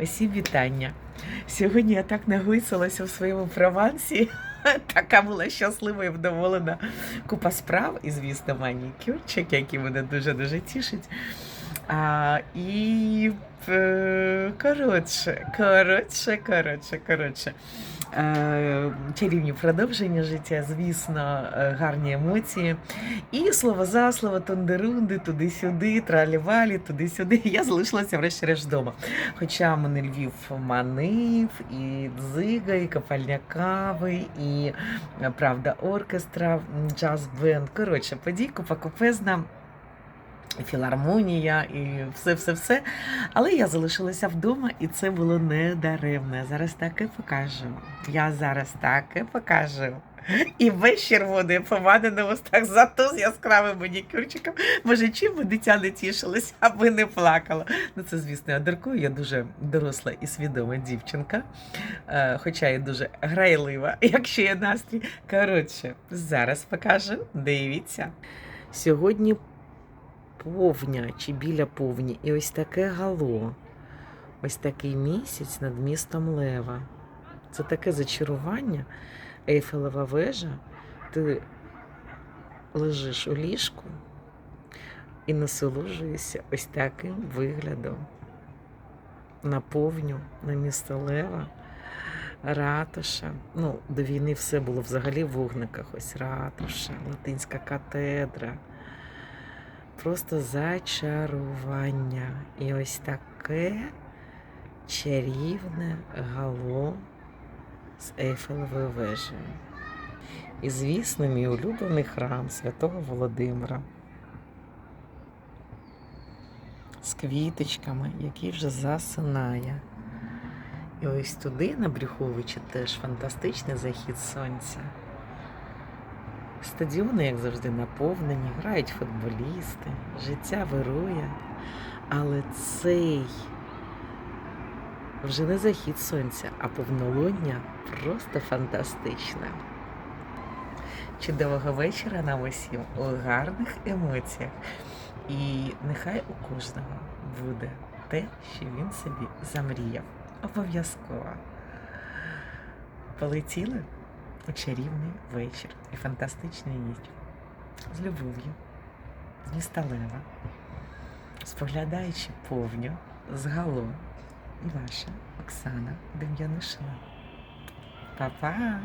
Усім вітання. Сьогодні я так нагойсилася в своєму провансі. Така була щаслива і вдоволена. Купа справ, і, звісно, манікюрчик, який мене дуже-дуже тішить. А, і е, коротше, коротше, коротше, коротше. Е, чарівні продовження життя, звісно, е, гарні емоції. І слово за слово, тундерунди, туди-сюди, тралі-валі, туди-сюди. Я залишилася врешті-решт вдома. Хоча мене Львів манив, і дзига, і копальня кави, і правда оркестра, джаз-бенд. Коротше, подійку покупезна. Філармонія і все-все-все. Але я залишилася вдома, і це було не даремно. Я зараз таке покажу. Я зараз таке покажу. І без червоної помади на устах, зато з яскравим манікюрчиком. Може, чим би дитя не тішилося, аби не плакала. Ну, це, звісно, я дуркую, я дуже доросла і свідома дівчинка, е, хоча і дуже грайлива, якщо є настрій. Коротше, зараз покажу. Дивіться. Сьогодні повня чи біля повні, і ось таке гало. Ось такий місяць над містом Лева. Це таке зачарування. Ейфелева вежа. Ти лежиш у ліжку і насолоджуєшся ось таким виглядом. На повню, на місто Лева, ратуша. Ну, до війни все було взагалі в вогниках. Ось ратуша, латинська катедра просто зачарування. І ось таке чарівне гало з Ейфелевою вежею. І, звісно, мій улюблений храм святого Володимира. З квіточками, який вже засинає. І ось туди, на Брюховичі, теж фантастичний захід сонця. Стадіони, як завжди, наповнені, грають футболісти, життя вирує. Але цей вже не захід сонця, а повнолуння просто фантастичне. Чудового вечора нам усім у гарних емоціях. І нехай у кожного буде те, що він собі замріяв. Обов'язково. Полетіли у чарівний вечір і фантастичну ніч. З любов'ю, з міста споглядаючи повню з гало. Ваша Оксана Дем'янишина. Па-па!